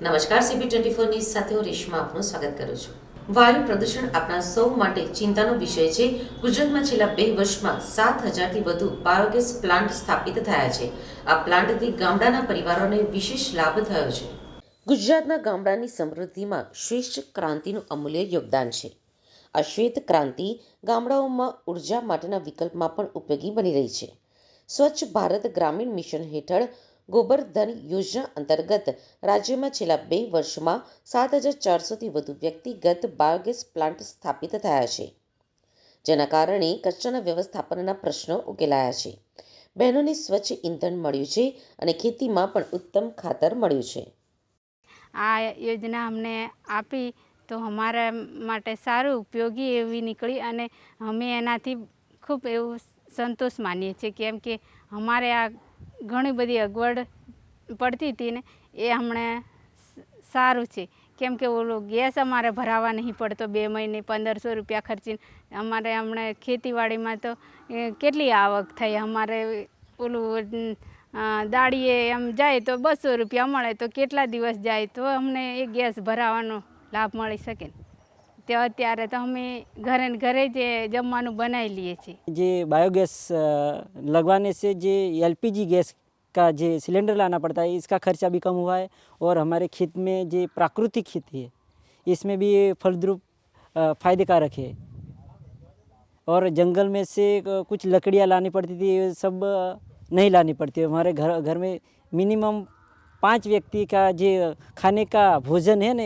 નમસ્કાર CB twenty four news સાથે હું રેશમા આપનું સ્વાગત કરું છું. વાયુ પ્રદૂષણ આપણા સૌ માટે ચિંતાનો વિષય છે. ગુજરાતમાં છેલ્લા બે વર્ષમાં સાત હજારથી વધુ બાયોગેસ પ્લાન્ટ સ્થાપિત થયા છે. આ પ્લાન્ટથી ગામડાના પરિવારોને વિશેષ લાભ થયો છે. ગુજરાતના ગામડાની સમૃદ્ધિમાં શ્રેષ્ઠ ક્રાંતિનું અમૂલ્ય યોગદાન છે. આ શ્વેત ક્રાંતિ ગામડાઓમાં ઊર્જા માટેના વિકલ્પમાં પણ ઉપયોગી બની રહી છે. સ્વચ્છ ભારત ગ્રામીણ મિશન હેઠળ ગોબરધન યોજના અંતર્ગત રાજ્યમાં છેલ્લા બે વર્ષમાં સાત હજાર ચારસોથી વધુ વ્યક્તિગત બાયોગેસ પ્લાન્ટ સ્થાપિત થયા છે. જેના કારણે કચરાના વ્યવસ્થાપનના પ્રશ્નો ઉકેલાયા છે. બહેનોને સ્વચ્છ ઇંધણ મળ્યું છે અને ખેતીમાં પણ ઉત્તમ ખાતર મળ્યું છે. આ યોજના અમને આપી તો અમારા માટે સારું ઉપયોગી એવી નીકળી અને અમે એનાથી ખૂબ એવું સંતોષ માનીએ છીએ. કેમ કે અમારે આ ઘણી બધી અગવડ પડતી હતી ને એ હમણે સારું છે. કેમ કે ઓલો ગેસ અમારે ભરાવા નહીં પડતો બે મહિને પંદરસો રૂપિયા ખર્ચીને. અમારે હમણાં ખેતીવાડીમાં તો કેટલી આવક થઈ? અમારે ઓલું દાડીએ એમ જાય તો બસો રૂપિયા મળે. તો કેટલા દિવસ જાય? તો અમને એ ગેસ ભરાવાનો લાભ મળી શકે તે અત્યારે તો અમે ઘરે ને ઘરે જ એ જમવાનું બનાવી લઈએ છીએ ये बायोगैस अ, लगवाने से जे एलपीजी गैस का जो सिलेंडर लाना पड़ता है इसका खर्चा भी कम हुआ है और हमारे खेत में जो प्राकृतिक खेती है इसमें भी ये फलद्रुप अ, फायदेकारक है और जंगल में से क- कुछ लकड़ियाँ लानी पड़ती थी ये सब अ, नहीं लानी पड़ती हमारे घर घर में मिनिमम पाँच व्यक्ति का जो खाने का भोजन है ना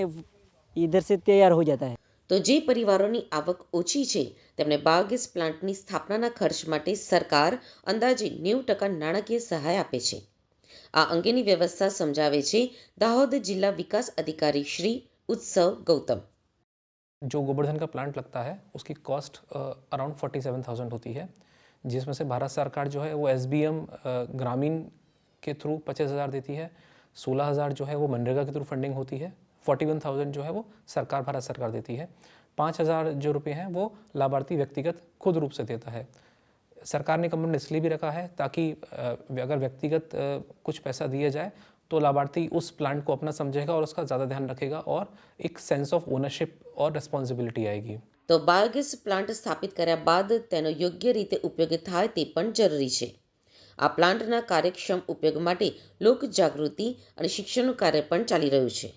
इधर से तैयार हो जाता है તો જે પરિવારોની આવક ઓછી છે તેમને બાયોગેસ પ્લાન્ટની સ્થાપનાના ખર્ચ માટે સરકાર અંદાજે નેવું ટકા નાણાકીય સહાય આપે છે આ અંગેની વ્યવસ્થા સમજાવે છે દાહોદ જિલ્લા વિકાસ અધિકારી શ્રી ઉત્સવ ગૌતમ जो गोवर्धन का प्लांट लगता है उसकी cost around forty seven thousand होती है जिसमें से भारत सरकार जो है वो एस बी एम ग्रामीण के थ्रू पचास हज़ार देती है सोलह हज़ार जो है वो मनरेगा के थ्रू फंडिंग होती है फोर्टी वन थाउजेंड जो है वो सरकार भारत सरकार देती है पाँच हज़ार जो रुपये हैं वो लाभार्थी व्यक्तिगत खुद रूप से देता है सरकार ने कम्युनिट इसलिए भी रखा है ताकि अ, अगर व्यक्तिगत अ, कुछ पैसा दिया जाए तो लाभार्थी उस प्लांट को अपना समझेगा और उसका ज़्यादा ध्यान रखेगा और एक सेंस ऑफ ओनरशिप और रिस्पॉन्सिबिलिटी आएगी તો બાયોગેસ પ્લાન્ટ સ્થાપિત કર્યા બાદ તેનો યોગ્ય રીતે ઉપયોગ થાય તે પણ જરૂરી છે આ પ્લાન્ટના કાર્યક્ષમ ઉપયોગ માટે લોક જાગૃતિ અને શિક્ષણનું કાર્ય પણ ચાલી રહ્યું છે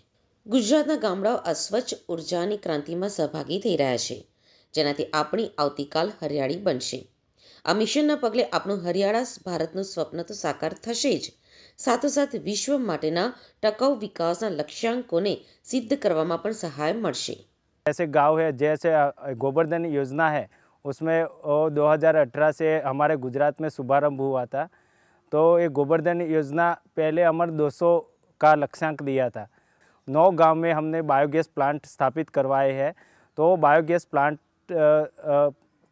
ગુજરાતના ગામડાઓ આ સ્વચ્છ ઉર્જાની ક્રાંતિમાં સહભાગી થઈ રહ્યા છે જેનાથી આપણી આવતીકાલ હરિયાળી બનશે આ મિશનના પગલે આપણું હરિયાળા ભારતનું સ્વપ્ન તો સાકાર થશે જ સાથોસાથ વિશ્વ માટેના ટકાઉ વિકાસના લક્ષ્યાંકોને સિદ્ધ કરવામાં પણ સહાય મળશે ऐसे गांव है जैसे अ, गोवर्धन योजना है उसमें वो 2018 से हमारे गुजरात में शुभारंभ हुआ था। तो ये गोवर्धन योजना पहले हमारे 200 का लक्ष्यांक दिया था। नौ गाँव में हमने बायोगैस प्लांट स्थापित करवाए हैं। तो बायोगैस प्लांट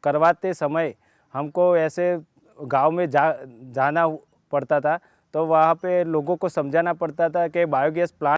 करवाते समय हमको ऐसे गाँव में जा, जाना पड़ता था। तो वहाँ पे लोगों को समझाना पड़ता था कि बायोगैस प्लांट